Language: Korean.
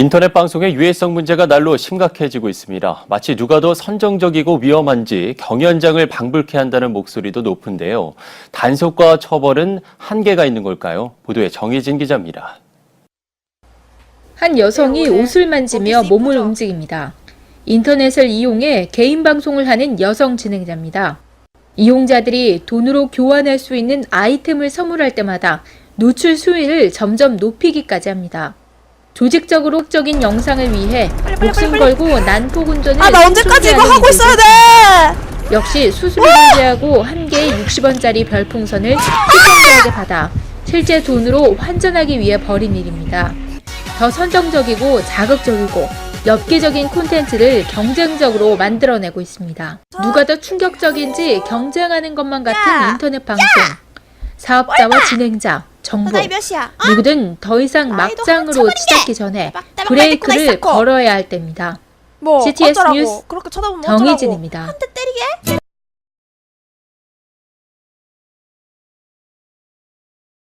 인터넷 방송의 유해성 문제가 날로 심각해지고 있습니다. 마치 누가 더 선정적이고 위험한지 경연장을 방불케 한다는 목소리도 높은데요. 단속과 처벌은 한계가 있는 걸까요? 보도에 정희진 기자입니다. 한 여성이 옷을 만지며 몸을 움직입니다. 인터넷을 이용해 개인 방송을 하는 여성 진행자입니다. 이용자들이 돈으로 교환할 수 있는 아이템을 선물할 때마다 노출 수위를 점점 높이기까지 합니다. 조직적으로 적인 영상을 위해 목숨 걸고 난폭 운전을 아 나 언제까지 이거 하고 있어야 돼? 역시 수수료를 제하고 한 개에 60원짜리 별풍선을 시청자에게 받아 실제 돈으로 환전하기 위해 벌인 일입니다. 더 선정적이고 자극적이고 엽기적인 콘텐츠를 경쟁적으로 만들어내고 있습니다. 누가 더 충격적인지 경쟁하는 것만 같은 야! 인터넷 방송. 사업자와 진행자, 정보, 몇이야? 누구든 더 이상 막장으로 치닫기 전에 브레이크를. 걸어야 할 때입니다. 뭐 CTS 어쩌라고 뉴스 정희진입니다.